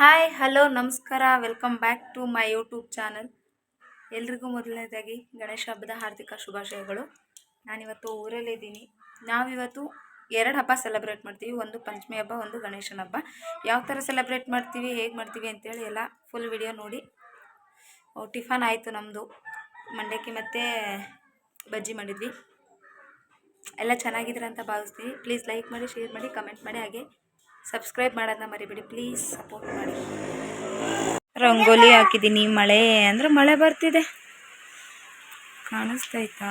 Hi hello ನಮಸ್ಕಾರ. Welcome back to my YouTube channel ಎಲ್ರಿಗೂ ಮೊದಲನೇದಾಗಿ ಗಣೇಶ ಹಬ್ಬದ ಹಾರ್ದಿಕ ಶುಭಾಶಯಗಳು. ನಾನಿವತ್ತು ಊರಲ್ಲಿದ್ದೀನಿ ನಾವಿವತ್ತು ಎರಡು ಹಬ್ಬ ಸೆಲೆಬ್ರೇಟ್ ಮಾಡ್ತೀವಿ. ಒಂದು ಪಂಚಮಿ ಹಬ್ಬ, ಒಂದು ಗಣೇಶನ ಹಬ್ಬ. ಯಾವ ಥರ ಸೆಲೆಬ್ರೇಟ್ ಮಾಡ್ತೀವಿ, ಹೇಗೆ ಮಾಡ್ತೀವಿ ಅಂತೇಳಿ ಎಲ್ಲ ಫುಲ್ ವಿಡಿಯೋ ನೋಡಿ. ಟಿಫನ್ ಆಯಿತು ನಮ್ಮದು ಮಂಡಕ್ಕಿ ಮತ್ತು ಬಜ್ಜಿ ಮಾಡಿದ್ವಿ. ಎಲ್ಲ ಚೆನ್ನಾಗಿದ್ರೆ ಅಂತ ಭಾವಿಸ್ತೀವಿ ಪ್ಲೀಸ್ ಲೈಕ್ ಮಾಡಿ ಶೇರ್ ಮಾಡಿ ಕಮೆಂಟ್ ಮಾಡಿ. ಹಾಗೆ ಸಬ್ಸ್ಕ್ರೈಬ್ ಮಾಡೋದನ್ನ ಮರಿಬೇಡಿ ಪ್ಲೀಸ್ ಸಪೋರ್ಟ್ ಮಾಡಿ. ರಂಗೋಲಿ ಹಾಕಿದ್ದೀನಿ, ಮಳೆ ಅಂದರೆ ಮಳೆ ಬರ್ತಿದೆ. ಕಾಣಿಸ್ತೈತಾ.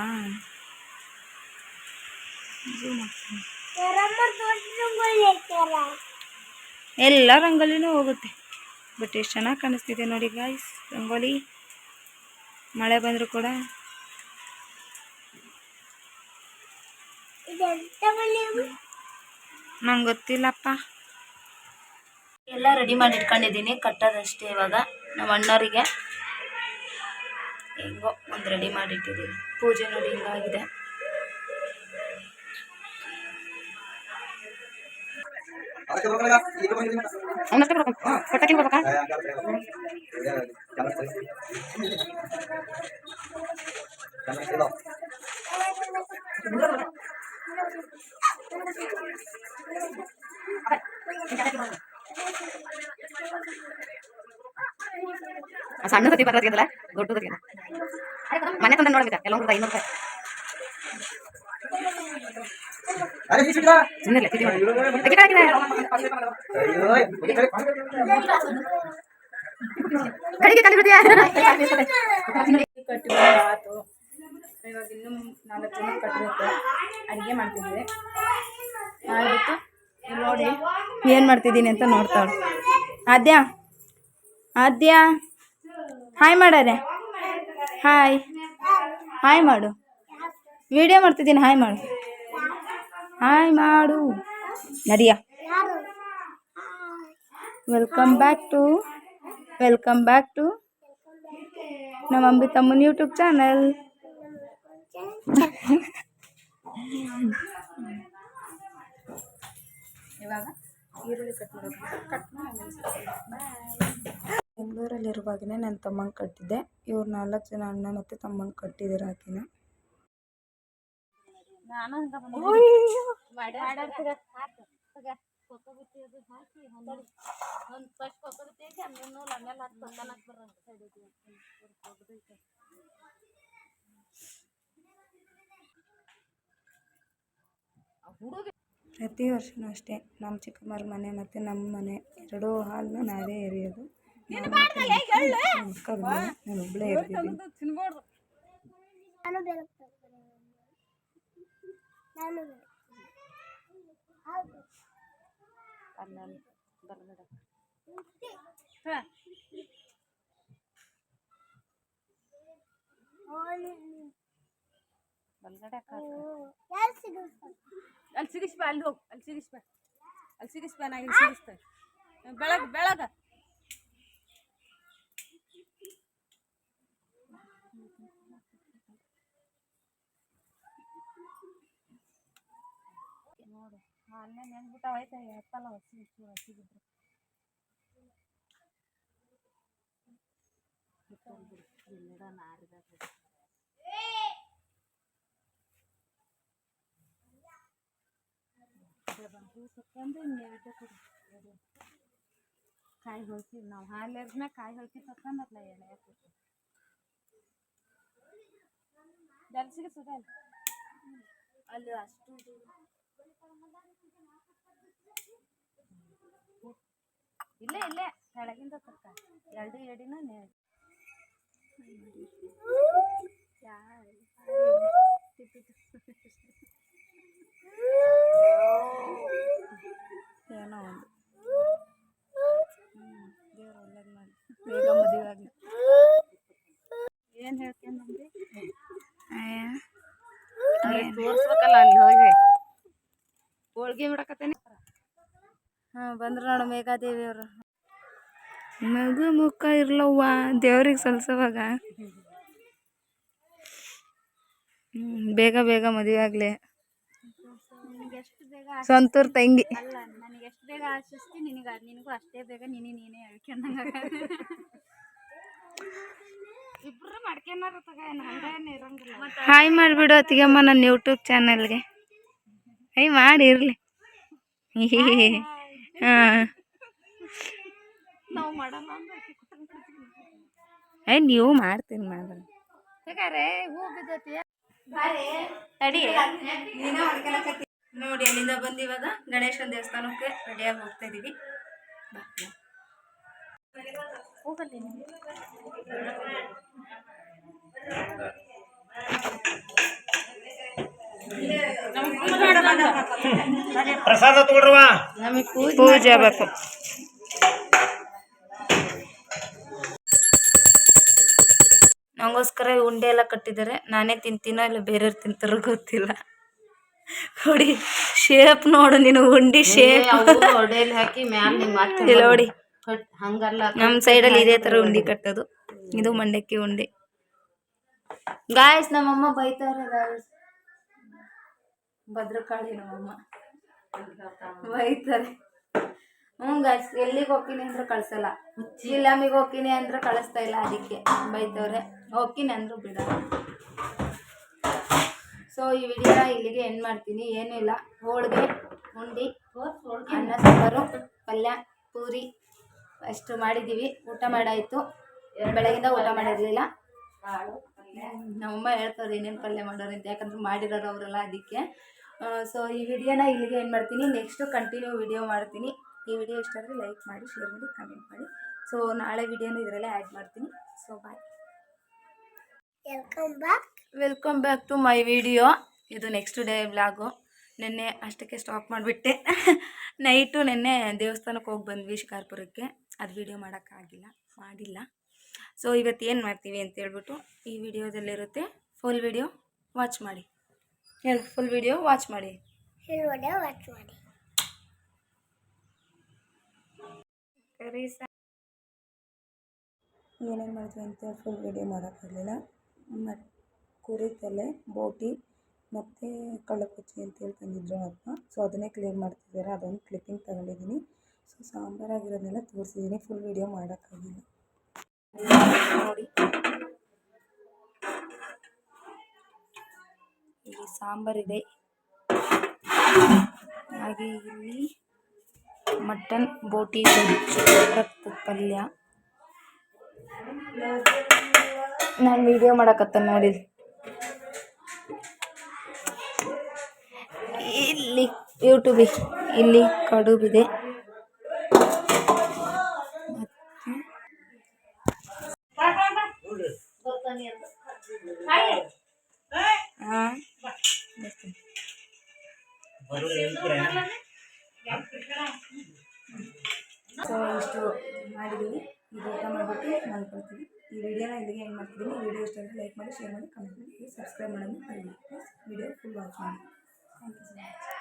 ಎಲ್ಲ ರಂಗೋಲಿನೂ ಹೋಗುತ್ತೆ. ಬಟ್ ಎಷ್ಟು ಚೆನ್ನಾಗಿ ಕಾಣಿಸ್ತಿದೆ ನೋಡಿ ಗಾಯ್ಸ್ ರಂಗೋಲಿ. ಮಳೆ ಬಂದರೂ ಕೂಡ. ನಂಗೆ ಗೊತ್ತಿಲ್ಲಪ್ಪ ಎಲ್ಲ ರೆಡಿ ಮಾಡಿ ಇಟ್ಕೊಂಡಿದ್ದೀನಿ. ಕಟ್ಟೋದಷ್ಟೇ ಇವಾಗ. ನಮ್ಮ ಅಣ್ಣವರಿಗೆ ಹೆಂಗೋ ಒಂದು ರೆಡಿ ಮಾಡಿ ಇಟ್ಟಿದ್ದೀನಿ. ಪೂಜೆ ನೋಡಿ ಹಿಂಗಾಗಿದೆ. ಸಣ್ಣ ಸತಿ ಬರೋದಿಲ್ಲ ಸತಿ. ಮನೆ ತಂದ ನೋಡ್ಬೇಕ? ಎಲ್ಲ ಒಂದು ಐನೂರು ರೂಪಾಯಿ. ಕಡೆಗೆ ಆತು ಇವಾಗ ಇನ್ನೂ ನಾಲ್ಕು ಜನ ಕಟ್ಟಬೇಕು ಅಡುಗೆ ಮಾಡ್ತಿದ್ದೆ ಮಾಡಿಬಿಟ್ಟು ನೋಡಿ ಏನು ಮಾಡ್ತಿದ್ದೀನಿ ಅಂತ ನೋಡ್ತಾಳೆ. ಆದ್ಯ? ಆದ್ಯ? ಹಾಯ್ ಮಾಡಾರೆ ಹಾಯ್ ಹಾಯ್ ಮಾಡು ವಿಡಿಯೋ ಮಾಡ್ತಿದ್ದೀನಿ. ಹಾಯ್ ಮಾಡು ಹಾಯ್ ಮಾಡು ನಡಿಯ. Welcome back to welcome back to ನಮ್ಮ ಅಂಬಿತಮ್ಮನ ಯೂಟ್ಯೂಬ್ ಚಾನಲ್ ಇವಾಗ ಈರುಳ್ಳಿ ಕಟ್ ಮಾಡೋದು. ಕಟ್ ಮಾಡಿ ಬೆಂಗಳೂರಲ್ಲಿರುವಾಗಲೇ ನನ್ನ ತಮ್ಮಂಗೆ ಕಟ್ಟಿದ್ದೆ. ಇವ್ರು ನಾಲ್ಕು ಜನ ಅಣ್ಣ ಮತ್ತು ತಮ್ಮಂಗೆ ಕಟ್ಟಿದ್ದಾರೆ ಆಕಿನ. ಪ್ರತಿ ವರ್ಷನೂ ಅಷ್ಟೇ. ನಮ್ಮ ಚಿಕ್ಕಮ್ಮರ ಮನೆ ಮತ್ತು ನಮ್ಮ ಮನೆ ಎರಡೂ ಹಾಲನ್ನು ನಾವೇ ಎರಿಯೋದು. ಅಲ್ಲಿ ಸಿಗಿಸ್ಬ ಅಲ್ಲಿ ಹೋಗಿ. ಅಲ್ಲಿ ಸಿಗಿಸ್ಬ. ಅಲ್ಲಿ ಸಿಗಿಸ್ಬ ನಾ ಇಲ್ಲಿ ಸಿಗಿಸ್ತೇನೆ. ಬೆಳಗ್ ಬೆಳಗ. ನೋಡು ಅಲ್ಲೇ ನೆನ್ಬಿಟ್ಟ ಹೋಯ್ತಾ ಎತ್ತಲ್ಲ ಸಿಗಿಸ್ತು ಸಿಗಿದ್ರು ಕಾಯಿ ಹೊಳ್ತೀವಿ ನಾವು ಹಾಲು ಎರ್ದ್ಮ್ಯಾಗ ಕಾಯಿ ಹೊಳ್ತಿ ತಕೊಂಡಲ್ಲ ಎಳೆ ಹಾಕ್ಬಿಟ್ಟು ಜಲ್ಸಿಗೆ ಸುಗಲ್ ಅಲ್ಲಿ ಅಷ್ಟು ಇಲ್ಲೇ ಇಲ್ಲೇ ಕೆಳಗಿಂದ ತಕ್ಕ. ಎರಡು ಎಡಿನ ನೇ ಏನೋ ಒಂದು. ದೇವ್ರು ಒಳ್ಳೇದು ಮಾಡಿ. ಬೇಗ ಮದುವೆ ಆಗಲಿ. ಏನು ಹೇಳ್ಕೊಂಡ್ರಿ ತೋರ್ಸ್ಬೇಕಲ್ಲ ಅಲ್ಲಿ ಹೋಗಿ. ಹೋಳ್ಗೆ ಬಿಡಕತ್ತೇನೆ ಹಾಂ ಬಂದ್ರು ನೋಡು ಮೇಘಾದೇವಿ ಅವರು ಮಗು ಮುಖ ಇರ್ಲವ್ವ. ದೇವ್ರಿಗೆ ಸಲ್ಸವಾಗ. ಬೇಗ ಬೇಗ ಮದುವೆ ಆಗ್ಲಿ. ಸ್ವಂತೂರ್ ತಂಗಿ. ಅಲ್ಲ ನನಗೆ ಎಷ್ಟು ಬೇಗ ಆಶಿಸ್ತಿ ನಿನಗೆ ನಿನಗೂ ಅಷ್ಟೇ ಬೇಗ ನೀನೇ ನೀನೇ ಹೇಳ್ಕೊಂಡಂಗ ಇಬ್ರು ಮಾಡ್ಕೊಂಡಾರ ತಗ ಏನು ಹಂಗೇನು ಹಾಯ್ ಮಾಡಿಬಿಡು ಅತ್ತಿಗೆಮ್ಮ ನನ್ನ ಯೂಟ್ಯೂಬ್ ಚಾನಲ್ಗೆ ಐ ಮಾಡಿ ಇರಲಿ. ಹಾಂ. ನಾವು ಮಾಡಲ್ಲ ಅಂದ್ರೆ ಐ ನೀವು ಮಾಡ್ತೀನಿ ಮಾಡೋಣ ಹೇಗಾರೆ ಹೂ ಬಿದ್ದೈತಿ. ತಡಿ. ನೋಡಿ ಅಲ್ಲಿಂದ ಬಂದು ಇವಾಗ ಗಣೇಶನ ದೇವಸ್ಥಾನಕ್ಕೆ ರೆಡಿಯಾಗಿ ಹೋಗ್ತಾ ಇದೀವಿ ಬಾ. ಹೋಗಲ್ಲಿ ಪ್ರಸಾದ ತಗೊಳ್ರವಾ ಪೂಜೆ ಬೇಕು ನಂಗೋಸ್ಕರ ಉಂಡೆ ಎಲ್ಲ ಕಟ್ಟಿದ್ದಾರೆ. ನಾನೇ ತಿಂತೀನೋ ಇಲ್ಲ ಬೇರೆಯವ್ರು ತಿಂತಾರೋ ಗೊತ್ತಿಲ್ಲ. ನೋಡಿ ಶೇಪ್ ನೋಡು ನೀನು ಉಂಡಿ ಶೇಪ್ ಹಾಕಿ ಇಲ್ಲ ನೋಡಿ. ಹಂಗಲ್ಲ. ನಮ್ಮ ಸೈಡಲ್ಲಿ ಇದೇ ಥರ ಉಂಡಿ ಕಟ್ಟೋದು. ಇದು ಮಂಡಕ್ಕಿ ಉಂಡೆ. ಗಾಯಸ್ ನಮ್ಮಮ್ಮ ಬೈತಾರೆ ಗಾಯಸ್ ಭದ್ರಕಾಳಿ ನಮ್ಮಮ್ಮ. ಬೈತಾರೆ. ಹ್ಞೂ ಗಾಯ್ಸ್ ಎಲ್ಲಿಗೆ ಹೋಗ್ತೀನಿ ಅಂದ್ರೆ ಕಳ್ಸಲ್ಲ. ಇಲ್ಲಮಿಗೆ ಹೋಗ್ತೀನಿ ಅಂದ್ರೆ ಕಳಿಸ್ತಾ ಇಲ್ಲ ಅದಕ್ಕೆ ಬೈತವ್ರೆ. ಹೋಗ್ತೀನಿ ಅಂದ್ರು ಬಿಡ ಸೊ ಈ ವಿಡಿಯೋ ಇಲ್ಲಿಗೆ ಏನು ಮಾಡ್ತೀನಿ. ಏನೂ ಇಲ್ಲ. ಹೋಳಿಗೆ, ಉಂಡಿ, ಅನ್ನ, ಸಾಂಬಾರು, ಪಲ್ಯ, ಪೂರಿ, ಅಷ್ಟು ಮಾಡಿದ್ದೀವಿ. ಊಟ ಮಾಡಾಯಿತು. ಬೆಳಗಿಂದ ಊಟ ಮಾಡಿರಲಿಲ್ಲ. ನಮ್ಮಮ್ಮ ಹೇಳ್ತಾರೆ ಏನೇನು ಪಲ್ಯ ಮಾಡೋರು ಅಂತ? ಯಾಕಂದ್ರೆ ಮಾಡಿರೋರು ಅವರೆಲ್ಲ ಅದಕ್ಕೆ. ಸೊ ಈ ವಿಡಿಯೋನ ಇಲ್ಲಿಗೆ ಏನು ಮಾಡ್ತೀನಿ. ನೆಕ್ಸ್ಟು ಕಂಟಿನ್ಯೂ ವಿಡಿಯೋ ಮಾಡ್ತೀನಿ. ಈ ವಿಡಿಯೋ ಇಷ್ಟ ಆದರೆ ಲೈಕ್ ಮಾಡಿ ಶೇರ್ ಮಾಡಿ ಕಮೆಂಟ್ ಮಾಡಿ. ಸೊ ನಾಳೆ ವಿಡಿಯೋನ ಇದರಲ್ಲೇ ಆ್ಯಡ್ ಮಾಡ್ತೀನಿ. So bye welcome back welcome back to my video ಇದು ನೆಕ್ಸ್ಟ್ ಡೇ ಬ್ಲಾಗು ನಿನ್ನೆ ಅಷ್ಟಕ್ಕೆ ಸ್ಟಾಪ್ ಮಾಡಿಬಿಟ್ಟೆ. ನೈಟು ನಿನ್ನೆ ದೇವಸ್ಥಾನಕ್ಕೆ ಹೋಗಿ ಬಂದ್ವಿ ಶಿಕಾರ್ಪುರಕ್ಕೆ. ಅದು ವಿಡಿಯೋ ಮಾಡೋಕ್ಕಾಗಿಲ್ಲ ಮಾಡಿಲ್ಲ. ಸೊ ಇವತ್ತು ಏನು ಮಾಡ್ತೀವಿ ಅಂತ ಹೇಳ್ಬಿಟ್ಟು ಈ ವಿಡಿಯೋದಲ್ಲಿರುತ್ತೆ ಫುಲ್ ವಿಡಿಯೋ ವಾಚ್ ಮಾಡಿ. ಹೇಳು ಫುಲ್ ವಿಡಿಯೋ ವಾಚ್ ಮಾಡಿ. ವಿಡಿಯೋ ವಾಚ್ ಮಾಡಿ. ಏನೇನು ಮಾಡ್ತೀವಿ ಅಂತ ಫುಲ್ ವಿಡಿಯೋ ಮಾಡೋಕ್ಕಾಗಲಿಲ್ಲ ಮತ್ತು ಕುರಿ ತಲೆ, ಬೋಟಿ ಮತ್ತು ಅಂತ ಅಂತೇಳಿ ತಂದಿದ್ದರು ಅಪ್ಪ ಸೊ ಅದನ್ನೇ ಕ್ಲೀನ್ ಮಾಡ್ತಿದ್ದಾರೆ ಅದೊಂದು ಕ್ಲಿಪ್ಪಿಂಗ್ ತಗೊಂಡಿದ್ದೀನಿ ಸೊ ಸಾಂಬಾರಾಗಿರೋದನ್ನೆಲ್ಲ ತೋರಿಸಿದ್ದೀನಿ ಫುಲ್ ವೀಡಿಯೋ ಮಾಡೋಕ್ಕಾಗಿಲ್ಲ. ನೋಡಿ. ಇಲ್ಲಿ ಸಾಂಬಾರಿದೆ. ಹಾಗೆ ಇಲ್ಲಿ ಮಟನ್, ಬೋಟಿ ಪಲ್ಯ. ನಾನು ವಿಡಿಯೋ ಮಾಡಕತ್ತ ನೋಡಿ. ಇಲ್ಲಿ ಯೂಟ್ಯೂಬ್ ಇಲ್ಲಿ ಕಡುಬಿದೆ ಸೊ ಇಷ್ಟು ಮಾಡಿದ್ದೀವಿ ಇದು ಊಟ ಮಾಡಿಬಿಟ್ಟು ಮಲ್ಕೊಳ್ತೀವಿ ಈ ವಿಡಿಯೋನ ಇಲ್ಲಿಗೆ ಏನು ಮಾಡ್ತಿದ್ದೀನಿ. ಈ ವಿಡಿಯೋ ಇಷ್ಟ ಆದರೆ ಲೈಕ್ ಮಾಡಿ ಶೇರ್ ಮಾಡಿ ಕಮೆಂಟ್ ಮಾಡಿ ಸಬ್ಸ್ಕ್ರೈಬ್ ಮಾಡೋದನ್ನು ಮರಿಬೇಡಿ. ಪ್ಲೀಸ್ ವಿಡಿಯೋ ಫುಲ್ ವಾಚ್ ಮಾಡಿ. Thank you so much